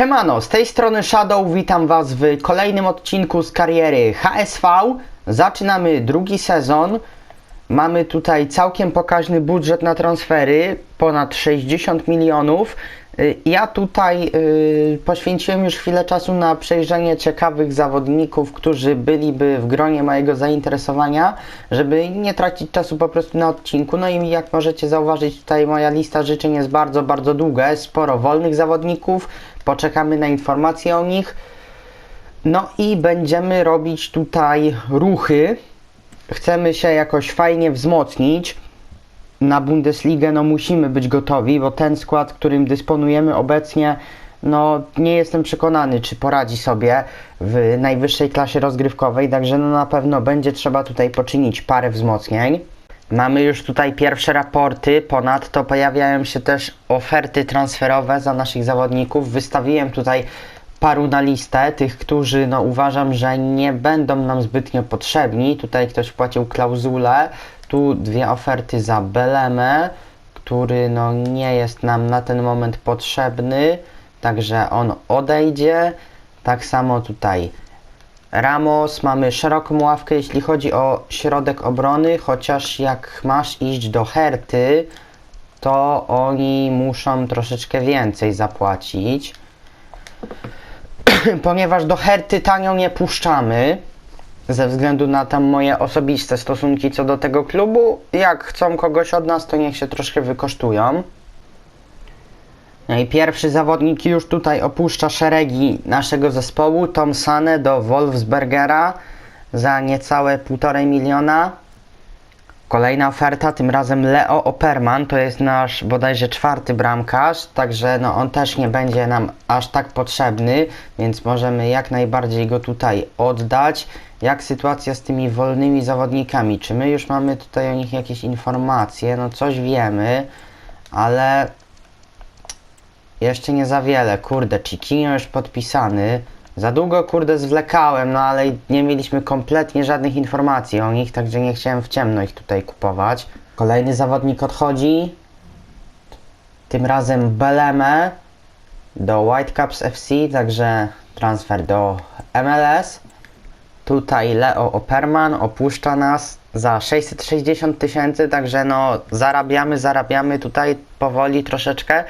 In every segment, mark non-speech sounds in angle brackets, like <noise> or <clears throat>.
Siemano, z tej strony Shadow, witam Was w kolejnym odcinku z kariery HSV. Zaczynamy drugi sezon. Mamy tutaj całkiem pokaźny budżet na transfery, ponad 60 milionów. Y, Ja tutaj y, poświęciłem już chwilę czasu na przejrzenie ciekawych zawodników, którzy byliby w gronie mojego zainteresowania, żeby nie tracić czasu po prostu na odcinku. No i jak możecie zauważyć, tutaj moja lista życzeń jest bardzo, bardzo długa. Jest sporo wolnych zawodników, poczekamy na informacje o nich. No i będziemy robić tutaj ruchy. Chcemy się jakoś fajnie wzmocnić na Bundesligę no musimy być gotowi, bo ten skład, którym dysponujemy obecnie, no nie jestem przekonany, czy poradzi sobie w najwyższej klasie rozgrywkowej, także no na pewno będzie trzeba tutaj poczynić parę wzmocnień. Mamy już tutaj pierwsze raporty, ponadto pojawiają się też oferty transferowe za naszych zawodników. Wystawiłem tutaj paru na listę, tych, którzy no, uważam, że nie będą nam zbytnio potrzebni. Tutaj ktoś wpłacił klauzulę, tu dwie oferty za Belemę, który no, nie jest nam na ten moment potrzebny, także on odejdzie. Tak samo tutaj Ramos, mamy szeroką ławkę, jeśli chodzi o środek obrony, chociaż jak masz iść do Herty, to oni muszą troszeczkę więcej zapłacić <clears throat> ponieważ do Herty tanio nie puszczamy, ze względu na tam moje osobiste stosunki co do tego klubu, jak chcą kogoś od nas, to niech się troszkę wykosztują. No i pierwszy zawodnik już tutaj opuszcza szeregi naszego zespołu, Tom Sane do Wolfsbergera za niecałe 1,5 miliona. Kolejna oferta, tym razem Leo Operman, to jest nasz bodajże czwarty bramkarz, także no on też nie będzie nam aż tak potrzebny, więc możemy jak najbardziej go tutaj oddać. Jak sytuacja z tymi wolnymi zawodnikami? Czy my już mamy tutaj o nich jakieś informacje? No coś wiemy, ale jeszcze nie za wiele. Kurde, Chiquinho już podpisany. Za długo, kurde, zwlekałem, no ale nie mieliśmy kompletnie żadnych informacji o nich, także nie chciałem w ciemno ich tutaj kupować. Kolejny zawodnik odchodzi. Tym razem Beleme do Whitecaps FC, także transfer do MLS. Tutaj Leo Operman opuszcza nas za 660 tysięcy, także no zarabiamy, zarabiamy tutaj powoli troszeczkę.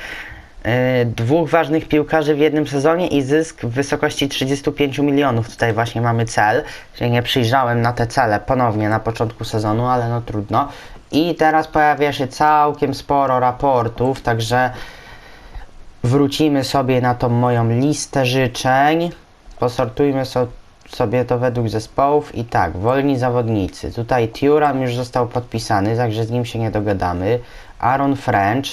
Yy, dwóch ważnych piłkarzy w jednym sezonie i zysk w wysokości 35 milionów. Tutaj właśnie mamy cel. Się nie przyjrzałem na te cele ponownie na początku sezonu, ale no trudno. I teraz pojawia się całkiem sporo raportów, także wrócimy sobie na tą moją listę życzeń. Posortujmy so, sobie to według zespołów i tak, wolni zawodnicy. Tutaj Turam już został podpisany, także z nim się nie dogadamy. Aaron French.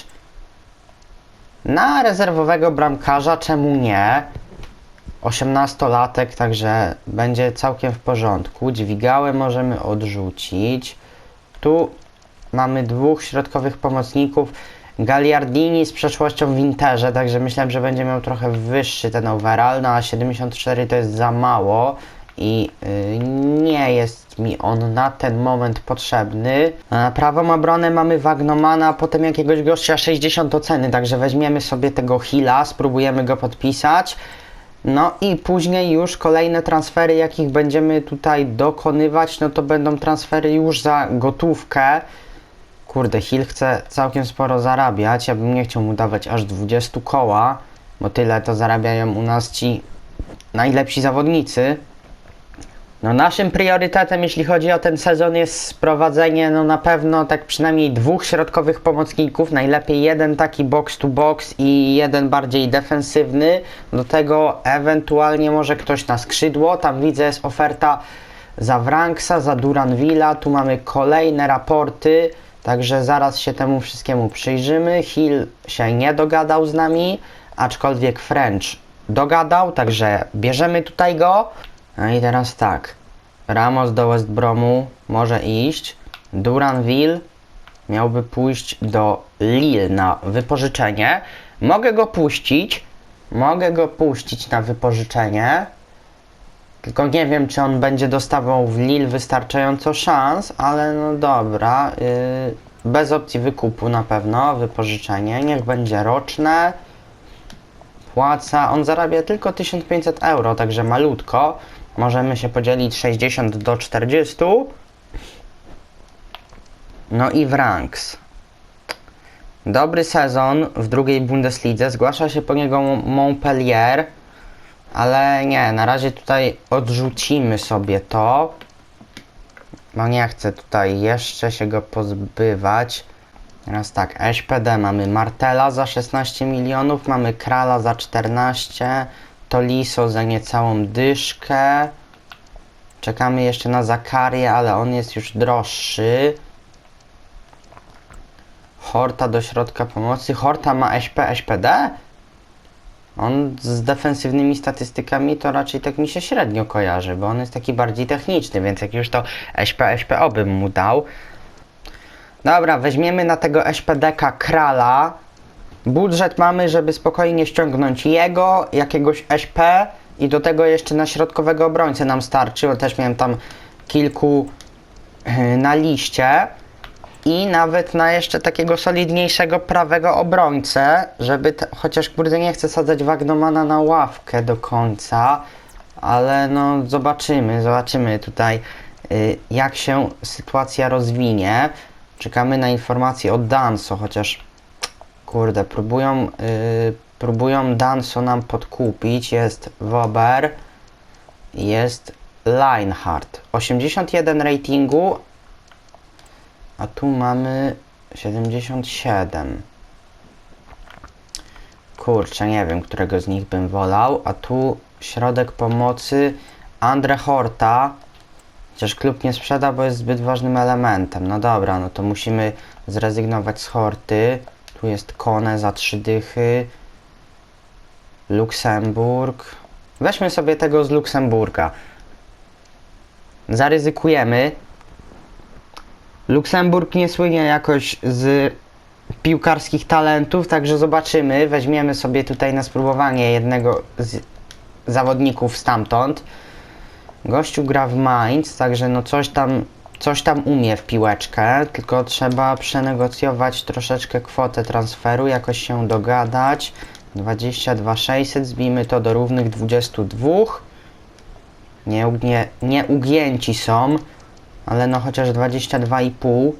Na rezerwowego bramkarza, czemu nie? 18-latek, także będzie całkiem w porządku. Dźwigałę możemy odrzucić. Tu mamy dwóch środkowych pomocników. Galiardini z przeszłością w Interze, także myślałem, że będzie miał trochę wyższy ten overall, no a 74 to jest za mało i y, nie jest mi on na ten moment potrzebny. Prawą obronę mamy Wagnomana, potem jakiegoś gościa 60 oceny, także weźmiemy sobie tego Hila, spróbujemy go podpisać. No i później już kolejne transfery, jakich będziemy tutaj dokonywać, no to będą transfery już za gotówkę. Kurde, Hill chce całkiem sporo zarabiać. Ja bym nie chciał mu dawać aż 20 koła, bo tyle to zarabiają u nas ci najlepsi zawodnicy. No naszym priorytetem, jeśli chodzi o ten sezon, jest sprowadzenie, no na pewno tak przynajmniej dwóch środkowych pomocników, najlepiej jeden taki box to box i jeden bardziej defensywny. Do tego ewentualnie może ktoś na skrzydło. Tam widzę jest oferta za Wranksa, za Duranvilla. Tu mamy kolejne raporty, także zaraz się temu wszystkiemu przyjrzymy. Hill się nie dogadał z nami, aczkolwiek French dogadał, także bierzemy tutaj go. No i teraz tak. Ramos do West Bromu może iść. Duranville miałby pójść do Lille na wypożyczenie. Mogę go puścić. Mogę go puścić na wypożyczenie. Tylko nie wiem, czy on będzie dostawał w Lille wystarczająco szans, ale no dobra. Yy, bez opcji wykupu na pewno, wypożyczenie. Niech będzie roczne. płaca. On zarabia tylko 1500 euro, także malutko. Możemy się podzielić 60 do 40. No i w ranks. Dobry sezon w drugiej Bundeslidze. Zgłasza się po niego Montpellier. Ale nie, na razie tutaj odrzucimy sobie to. Bo nie chcę tutaj jeszcze się go pozbywać. Teraz tak, SPD mamy Martela za 16 milionów, mamy Krala za 14, Toliso za niecałą dyszkę. Czekamy jeszcze na Zakarię, ale on jest już droższy. Horta do środka pomocy. Horta ma SP, SPD? On z defensywnymi statystykami to raczej tak mi się średnio kojarzy, bo on jest taki bardziej techniczny, więc jak już to SP, SPO bym mu dał. Dobra, weźmiemy na tego SPDK Krala. Budżet mamy, żeby spokojnie ściągnąć jego, jakiegoś SP i do tego jeszcze na środkowego obrońcę nam starczy, bo też miałem tam kilku yy, na liście. I nawet na jeszcze takiego solidniejszego prawego obrońcę, żeby, chociaż kurde nie chcę sadzać Wagnomana na ławkę do końca, ale no zobaczymy, zobaczymy tutaj y, jak się sytuacja rozwinie. Czekamy na informacje od Danso, chociaż kurde, próbują, y, próbują Danso nam podkupić. Jest Wober, jest Leinhardt. 81 ratingu, a tu mamy 77. Kurczę, nie wiem, którego z nich bym wolał. A tu środek pomocy Andre Horta. Chociaż klub nie sprzeda, bo jest zbyt ważnym elementem. No dobra, no to musimy zrezygnować z Horty. Tu jest Kone za trzy dychy. Luksemburg. Weźmy sobie tego z Luksemburga. Zaryzykujemy. Luksemburg nie słynie jakoś z piłkarskich talentów, także zobaczymy. Weźmiemy sobie tutaj na spróbowanie jednego z zawodników stamtąd. Gościu gra w Mainz, także no coś tam, coś tam umie w piłeczkę, tylko trzeba przenegocjować troszeczkę kwotę transferu, jakoś się dogadać. 22 600, zbijmy to do równych 22. Nie, ugnie, nie ugięci są ale no chociaż 22,5.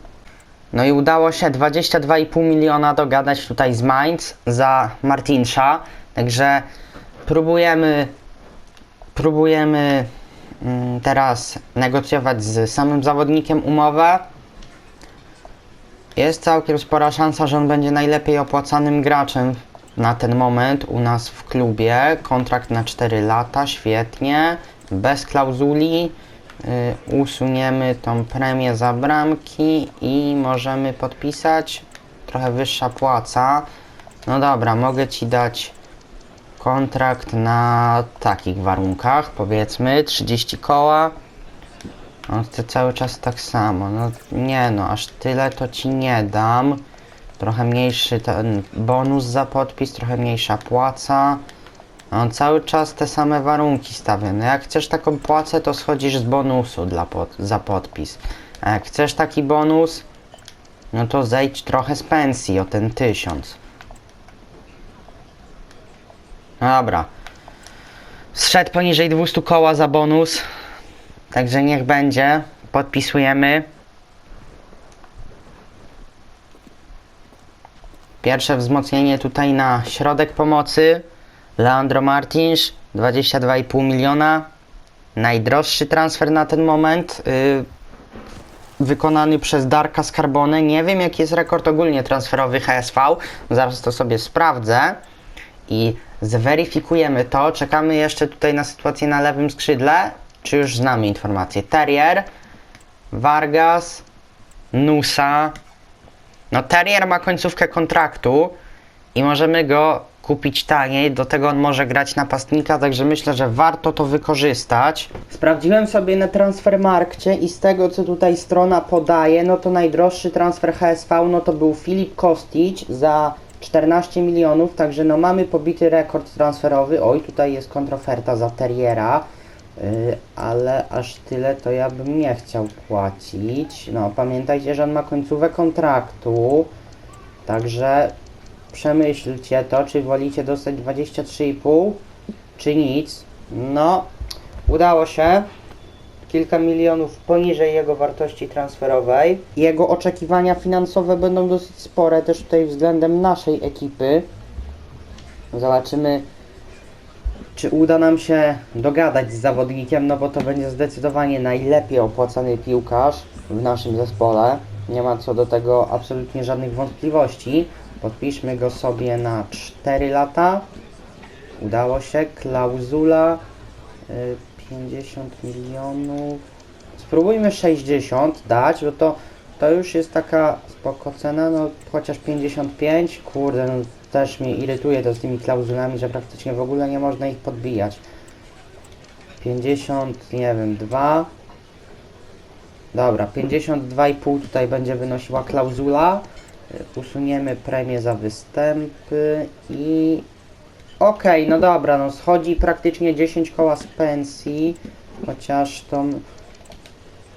No i udało się 22,5 miliona dogadać tutaj z Mainz za Martinsza. Także próbujemy próbujemy teraz negocjować z samym zawodnikiem umowę. Jest całkiem spora szansa, że on będzie najlepiej opłacanym graczem na ten moment u nas w klubie. Kontrakt na 4 lata, świetnie, bez klauzuli. Y, usuniemy tą premię za bramki i możemy podpisać trochę wyższa płaca. No dobra, mogę Ci dać kontrakt na takich warunkach, powiedzmy 30 koła. On chce cały czas tak samo. No nie no, aż tyle to Ci nie dam. Trochę mniejszy ten bonus za podpis, trochę mniejsza płaca. On cały czas te same warunki stawia. No jak chcesz taką płacę, to schodzisz z bonusu dla pod, za podpis. A jak chcesz taki bonus, no to zejdź trochę z pensji o ten tysiąc. Dobra. Zszedł poniżej 200 koła za bonus. Także niech będzie. Podpisujemy. Pierwsze wzmocnienie tutaj na środek pomocy. Leandro Martins, 22,5 miliona. Najdroższy transfer na ten moment. Yy, wykonany przez Darka Skarbonę. Nie wiem, jaki jest rekord ogólnie transferowy HSV. Zaraz to sobie sprawdzę i zweryfikujemy to. Czekamy jeszcze tutaj na sytuację na lewym skrzydle. Czy już znamy informację? Terrier, Vargas, Nusa. No, Terrier ma końcówkę kontraktu i możemy go kupić taniej, do tego on może grać napastnika, także myślę, że warto to wykorzystać. Sprawdziłem sobie na Transfermarkcie i z tego, co tutaj strona podaje, no to najdroższy transfer HSV, no to był Filip Kostić za 14 milionów, także no mamy pobity rekord transferowy. Oj, tutaj jest kontroferta za Terriera, yy, ale aż tyle to ja bym nie chciał płacić. No, pamiętajcie, że on ma końcówę kontraktu, także przemyślcie to, czy wolicie dostać 23,5 czy nic. No, udało się. Kilka milionów poniżej jego wartości transferowej. Jego oczekiwania finansowe będą dosyć spore też tutaj względem naszej ekipy. Zobaczymy, czy uda nam się dogadać z zawodnikiem, no bo to będzie zdecydowanie najlepiej opłacany piłkarz w naszym zespole. Nie ma co do tego absolutnie żadnych wątpliwości. Podpiszmy go sobie na 4 lata. Udało się. Klauzula y, 50 milionów. Spróbujmy 60 dać, bo to, to już jest taka spoko cena, no chociaż 55, kurde, no też mnie irytuje to z tymi klauzulami, że praktycznie w ogóle nie można ich podbijać. 50, nie wiem, 2. Dobra, 52,5 tutaj będzie wynosiła klauzula. Usuniemy premię za występy i... Okej, no dobra, no schodzi praktycznie 10 koła z pensji, chociaż tą,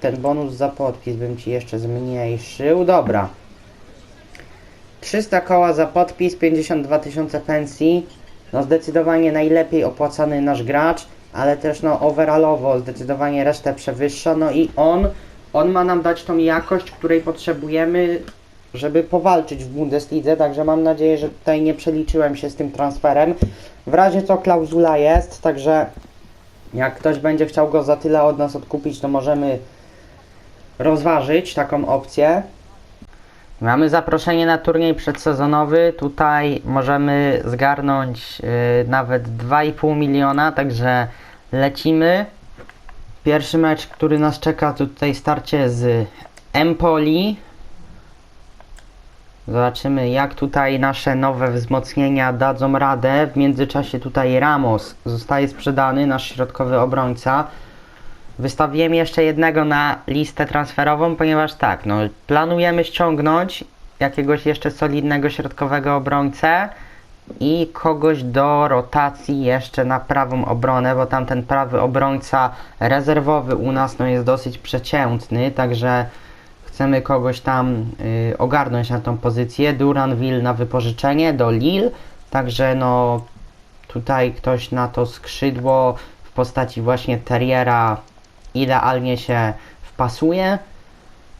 ten bonus za podpis bym Ci jeszcze zmniejszył. Dobra. 300 koła za podpis, 52 tysiące pensji. No zdecydowanie najlepiej opłacany nasz gracz, ale też no overallowo zdecydowanie resztę przewyższa. No i on, on ma nam dać tą jakość, której potrzebujemy, żeby powalczyć w Bundeslidze, także mam nadzieję, że tutaj nie przeliczyłem się z tym transferem. W razie co klauzula jest, także jak ktoś będzie chciał go za tyle od nas odkupić, to możemy rozważyć taką opcję. Mamy zaproszenie na turniej przedsezonowy. Tutaj możemy zgarnąć y, nawet 2,5 miliona, także lecimy. Pierwszy mecz, który nas czeka, to tutaj starcie z Empoli. Zobaczymy, jak tutaj nasze nowe wzmocnienia dadzą radę. W międzyczasie tutaj Ramos zostaje sprzedany, nasz środkowy obrońca. Wystawiłem jeszcze jednego na listę transferową, ponieważ tak, no planujemy ściągnąć jakiegoś jeszcze solidnego środkowego obrońcę i kogoś do rotacji jeszcze na prawą obronę, bo tamten prawy obrońca rezerwowy u nas no, jest dosyć przeciętny, także chcemy kogoś tam y, ogarnąć na tą pozycję. Duranville na wypożyczenie do Lille, także no tutaj ktoś na to skrzydło w postaci właśnie Terriera idealnie się wpasuje.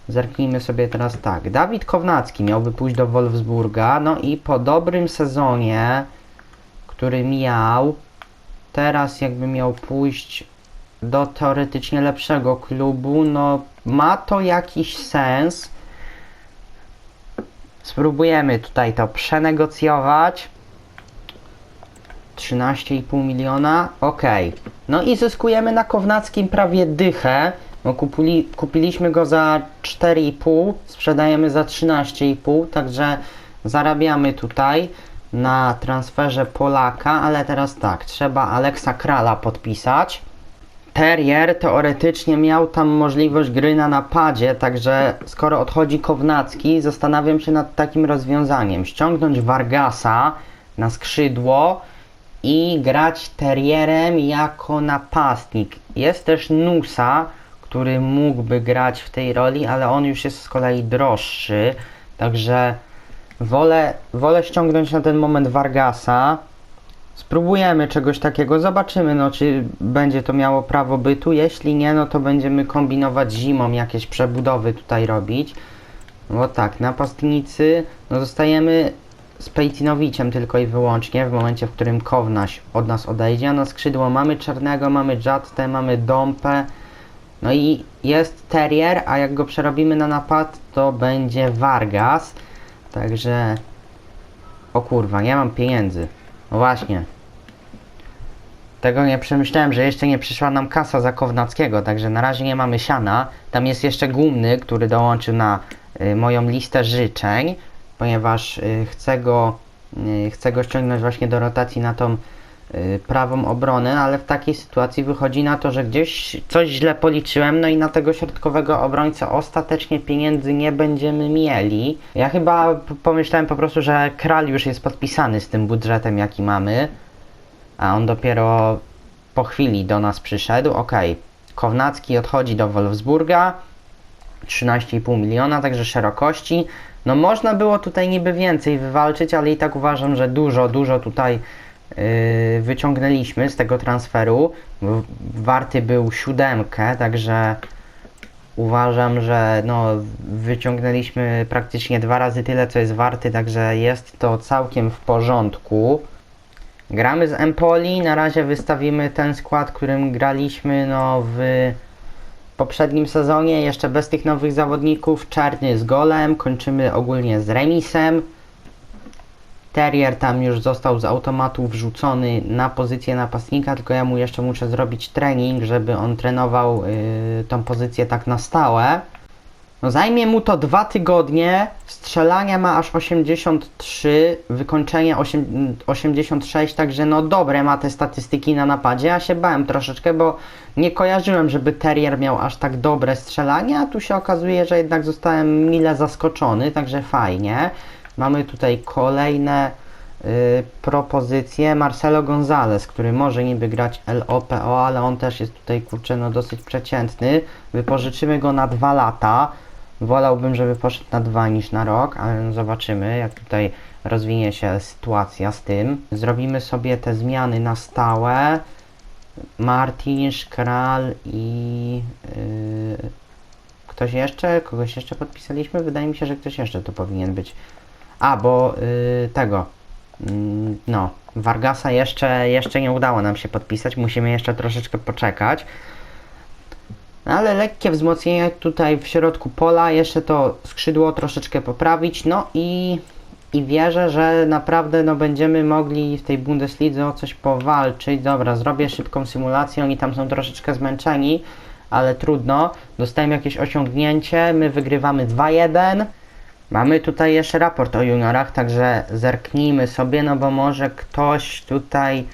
Zerknijmy sobie teraz tak. Dawid Kownacki miałby pójść do Wolfsburga. No i po dobrym sezonie, który miał, teraz jakby miał pójść do teoretycznie lepszego klubu, no ma to jakiś sens. Spróbujemy tutaj to przenegocjować. 13,5 miliona, ok. No i zyskujemy na Kownackim prawie dychę, bo kupili, kupiliśmy go za 4,5, sprzedajemy za 13,5, także zarabiamy tutaj na transferze Polaka, ale teraz tak, trzeba Aleksa Krala podpisać. Terrier teoretycznie miał tam możliwość gry na napadzie, także skoro odchodzi Kownacki, zastanawiam się nad takim rozwiązaniem. Ściągnąć Vargasa na skrzydło, i grać terrierem jako napastnik. Jest też Nusa, który mógłby grać w tej roli, ale on już jest z kolei droższy, także wolę, wolę ściągnąć na ten moment Vargasa. Spróbujemy czegoś takiego, zobaczymy, no, czy będzie to miało prawo bytu. Jeśli nie, no to będziemy kombinować zimą, jakieś przebudowy tutaj robić. Bo tak, napastnicy, no zostajemy z Pejtinowiciem tylko i wyłącznie w momencie, w którym Kownaś od nas odejdzie, a na skrzydło mamy Czarnego, mamy Jattę, mamy Dompę, no i jest Terrier, a jak go przerobimy na napad, to będzie Vargas, także o kurwa, nie mam pieniędzy, właśnie. Tego nie przemyślałem, że jeszcze nie przyszła nam kasa za Kownackiego, także na razie nie mamy siana. Tam jest jeszcze Gumny, który dołączył na y, moją listę życzeń ponieważ y, chcę go, y, chcę go ściągnąć właśnie do rotacji na tą prawą obronę, ale w takiej sytuacji wychodzi na to, że gdzieś coś źle policzyłem, no i na tego środkowego obrońcę ostatecznie pieniędzy nie będziemy mieli. Ja chyba pomyślałem po prostu, że Kral już jest podpisany z tym budżetem, jaki mamy, a on dopiero po chwili do nas przyszedł. Ok, Kownacki odchodzi do Wolfsburga, 13,5 miliona, także szerokości. No można było tutaj niby więcej wywalczyć, ale i tak uważam, że dużo, dużo tutaj wyciągnęliśmy z tego transferu. Warty był siódemkę, także uważam, że no, wyciągnęliśmy praktycznie dwa razy tyle, co jest warty, także jest to całkiem w porządku. Gramy z Empoli, na razie wystawimy ten skład, którym graliśmy no, w poprzednim sezonie, jeszcze bez tych nowych zawodników. Czarny z golem, kończymy ogólnie z remisem. Terrier tam już został z automatu wrzucony na pozycję napastnika, tylko ja mu jeszcze muszę zrobić trening, żeby on trenował yy, tą pozycję tak na stałe. No zajmie mu to dwa tygodnie, strzelania ma aż 83, wykończenie 8, 86, także no dobre ma te statystyki na napadzie. Ja się bałem troszeczkę, bo nie kojarzyłem, żeby Terrier miał aż tak dobre strzelanie, a tu się okazuje, że jednak zostałem mile zaskoczony, także fajnie. Mamy tutaj kolejne y, propozycje. Marcelo Gonzalez, który może niby grać LOPO, ale on też jest tutaj kurczę no dosyć przeciętny. Wypożyczymy go na dwa lata. Wolałbym, żeby poszedł na dwa niż na rok, ale no zobaczymy, jak tutaj rozwinie się sytuacja z tym. Zrobimy sobie te zmiany na stałe. Martin, Kral i yy, ktoś jeszcze? Kogoś jeszcze podpisaliśmy? Wydaje mi się, że ktoś jeszcze to powinien być. A, bo yy, tego. Mm, no, Vargasa jeszcze, jeszcze nie udało nam się podpisać. Musimy jeszcze troszeczkę poczekać. Ale lekkie wzmocnienie tutaj w środku pola, jeszcze to skrzydło troszeczkę poprawić, no i, i wierzę, że naprawdę no, będziemy mogli w tej Bundeslidze o coś powalczyć. Dobra, zrobię szybką symulację, oni tam są troszeczkę zmęczeni, ale trudno. Dostajemy jakieś osiągnięcie, my wygrywamy 2-1. Mamy tutaj jeszcze raport o juniorach, także zerknijmy sobie, no bo może ktoś tutaj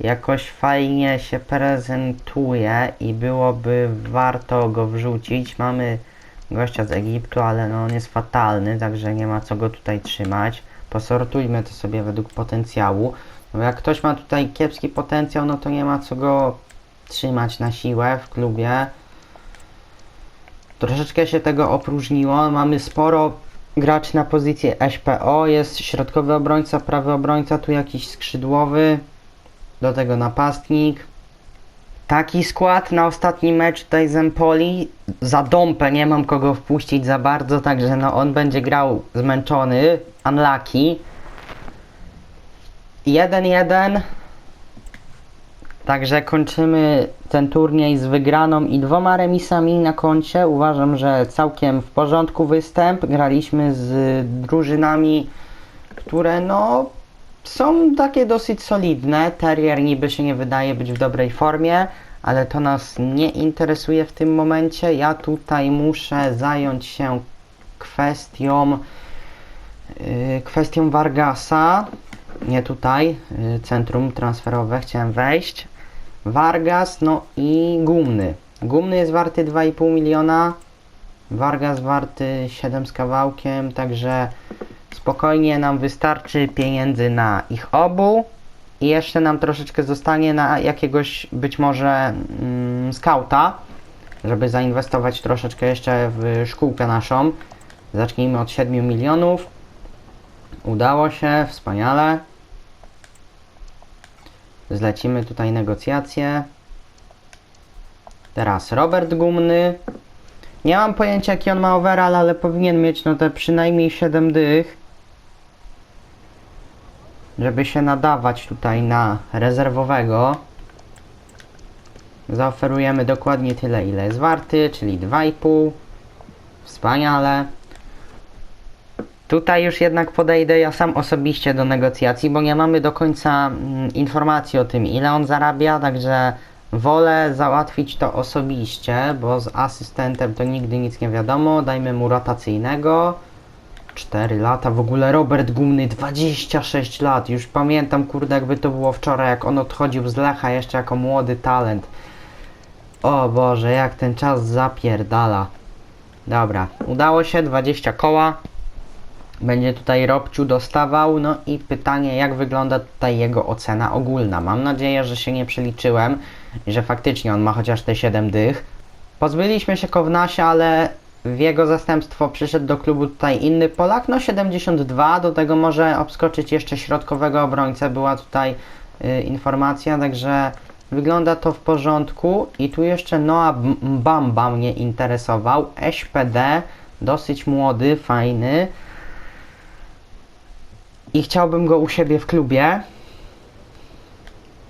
jakoś fajnie się prezentuje i byłoby warto go wrzucić. Mamy gościa z Egiptu, ale no on jest fatalny, także nie ma co go tutaj trzymać. Posortujmy to sobie według potencjału. No jak ktoś ma tutaj kiepski potencjał, no to nie ma co go trzymać na siłę w klubie. Troszeczkę się tego opróżniło. Mamy sporo graczy na pozycję SPO. Jest środkowy obrońca, prawy obrońca, tu jakiś skrzydłowy. Do tego napastnik. Taki skład na ostatni mecz tutaj z Empoli. Za dąpę nie mam kogo wpuścić za bardzo, także no on będzie grał zmęczony. Unlucky. 1-1. Także kończymy ten turniej z wygraną i dwoma remisami na koncie. Uważam, że całkiem w porządku występ. Graliśmy z drużynami, które no są takie dosyć solidne. Terrier niby się nie wydaje być w dobrej formie, ale to nas nie interesuje w tym momencie. Ja tutaj muszę zająć się kwestią yy, kwestią Vargasa. Nie tutaj, yy, centrum transferowe chciałem wejść. Vargas, no i Gumny. Gumny jest warty 2,5 miliona. Vargas warty 7 z kawałkiem, także spokojnie nam wystarczy pieniędzy na ich obu. I jeszcze nam troszeczkę zostanie na jakiegoś być może mm, skauta, żeby zainwestować troszeczkę jeszcze w szkółkę naszą. Zacznijmy od 7 milionów. Udało się, wspaniale. Zlecimy tutaj negocjacje. Teraz Robert Gumny. Nie mam pojęcia jaki on ma overall, ale powinien mieć no te przynajmniej 7 dych. Żeby się nadawać tutaj na rezerwowego. Zaoferujemy dokładnie tyle ile jest warty, czyli 2,5. Wspaniale. Tutaj już jednak podejdę ja sam osobiście do negocjacji, bo nie mamy do końca mm, informacji o tym, ile on zarabia, także wolę załatwić to osobiście, bo z asystentem to nigdy nic nie wiadomo. Dajmy mu rotacyjnego. 4 lata, w ogóle Robert Gumny 26 lat, już pamiętam kurde jakby to było wczoraj, jak on odchodził z Lecha jeszcze jako młody talent. O Boże, jak ten czas zapierdala. Dobra, udało się, 20 koła. Będzie tutaj Robciu dostawał. No i pytanie, jak wygląda tutaj jego ocena ogólna. Mam nadzieję, że się nie przeliczyłem i że faktycznie on ma chociaż te 7 dych. Pozbyliśmy się Kownasia, ale w jego zastępstwo przyszedł do klubu tutaj inny Polak, no 72, do tego może obskoczyć jeszcze środkowego obrońcę, była tutaj y, informacja, także wygląda to w porządku i tu jeszcze Noah Bamba mnie interesował, SPD, dosyć młody, fajny i chciałbym go u siebie w klubie.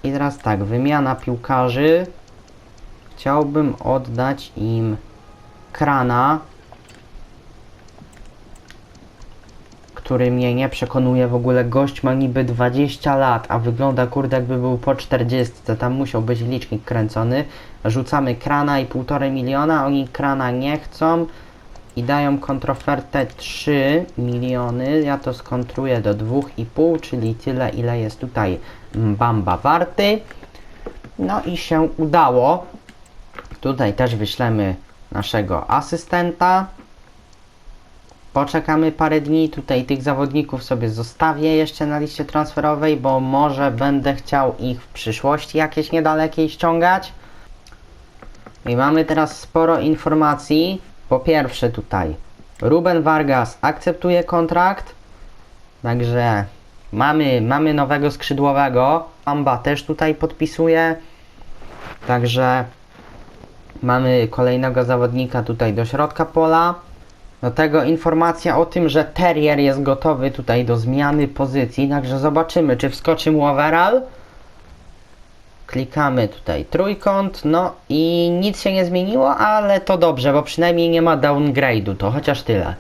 I teraz tak, wymiana piłkarzy. Chciałbym oddać im krana, który mnie nie przekonuje w ogóle. Gość ma niby 20 lat, a wygląda kurde jakby był po 40. Tam musiał być licznik kręcony. Rzucamy krana i 1,5 miliona, oni krana nie chcą i dają kontrofertę 3 miliony. Ja to skontruję do 2,5, czyli tyle ile jest tutaj Bamba warty. No i się udało. Tutaj też wyślemy naszego asystenta. Poczekamy parę dni. Tutaj tych zawodników sobie zostawię jeszcze na liście transferowej, bo może będę chciał ich w przyszłości jakieś niedalekiej ściągać. I mamy teraz sporo informacji. Po pierwsze tutaj Ruben Vargas akceptuje kontrakt. Także mamy, mamy nowego skrzydłowego. Amba też tutaj podpisuje. Także mamy kolejnego zawodnika tutaj do środka pola. Do tego informacja o tym, że Terrier jest gotowy tutaj do zmiany pozycji. Także zobaczymy, czy wskoczy mu overall. Klikamy tutaj trójkąt, no i nic się nie zmieniło, ale to dobrze, bo przynajmniej nie ma downgrade'u, to chociaż tyle.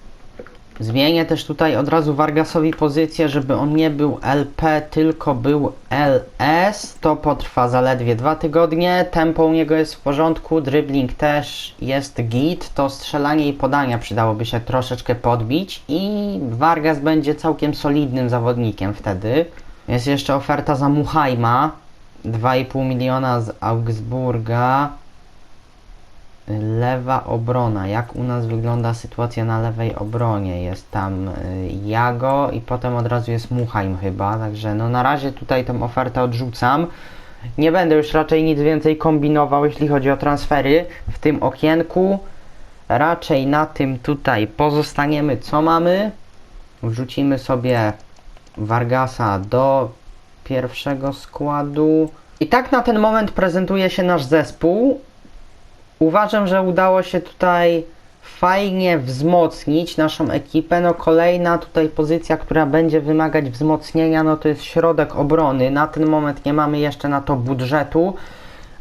Zmienię też tutaj od razu Vargasowi pozycję, żeby on nie był LP, tylko był LS. To potrwa zaledwie dwa tygodnie. Tempo u niego jest w porządku, dribbling też jest git. To strzelanie i podania przydałoby się troszeczkę podbić i Vargas będzie całkiem solidnym zawodnikiem wtedy. Jest jeszcze oferta za Muhajma. 2,5 miliona z Augsburga. Lewa obrona. Jak u nas wygląda sytuacja na lewej obronie? Jest tam y, Jago i potem od razu jest Muchajm chyba. Także no na razie tutaj tą ofertę odrzucam. Nie będę już raczej nic więcej kombinował, jeśli chodzi o transfery w tym okienku. Raczej na tym tutaj pozostaniemy co mamy. Wrzucimy sobie Vargasa do pierwszego składu. I tak na ten moment prezentuje się nasz zespół. Uważam, że udało się tutaj fajnie wzmocnić naszą ekipę. No kolejna tutaj pozycja, która będzie wymagać wzmocnienia, no to jest środek obrony. Na ten moment nie mamy jeszcze na to budżetu,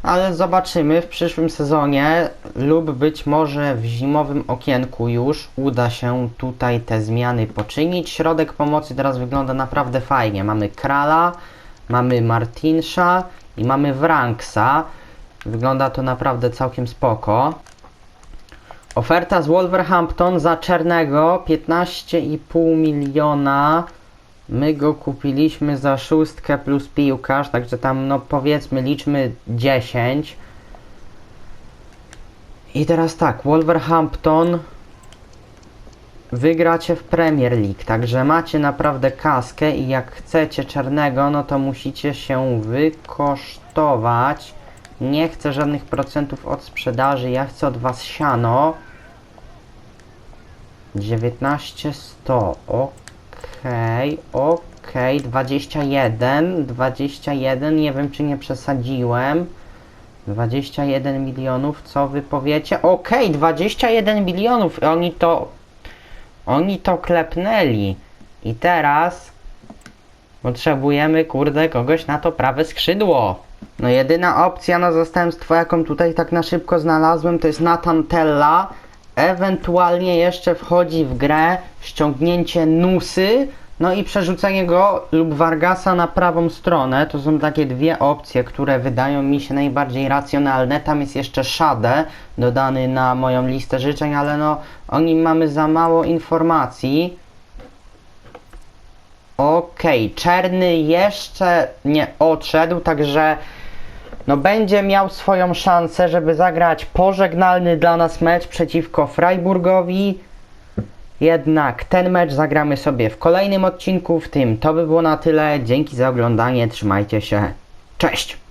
ale zobaczymy w przyszłym sezonie lub być może w zimowym okienku już uda się tutaj te zmiany poczynić. Środek pomocy teraz wygląda naprawdę fajnie. Mamy Krala, mamy Martinsza i mamy Wranksa. Wygląda to naprawdę całkiem spoko. Oferta z Wolverhampton za Czernego 15,5 miliona. My go kupiliśmy za szóstkę plus piłkarz, także tam no powiedzmy liczmy 10. I teraz tak, Wolverhampton wygracie w Premier League, także macie naprawdę kaskę i jak chcecie czarnego, no to musicie się wykosztować. Nie chcę żadnych procentów od sprzedaży, ja chcę od was siano. 19100, okej, okej, 21, 21, nie wiem czy nie przesadziłem. 21 milionów, co wy powiecie? Okej, 21 milionów, oni to oni to klepnęli. I teraz potrzebujemy, kurde, kogoś na to prawe skrzydło. No jedyna opcja na zastępstwo, jaką tutaj tak na szybko znalazłem, to jest Nathan Tella. Ewentualnie jeszcze wchodzi w grę ściągnięcie Nusy, no i przerzucenie go lub Vargasa na prawą stronę. To są takie dwie opcje, które wydają mi się najbardziej racjonalne. Tam jest jeszcze Shade dodany na moją listę życzeń, ale no o nim mamy za mało informacji. Okej, Czerny jeszcze nie odszedł, także no będzie miał swoją szansę, żeby zagrać pożegnalny dla nas mecz przeciwko Freiburgowi. Jednak ten mecz zagramy sobie w kolejnym odcinku, w tym to by było na tyle. Dzięki za oglądanie, trzymajcie się. Cześć!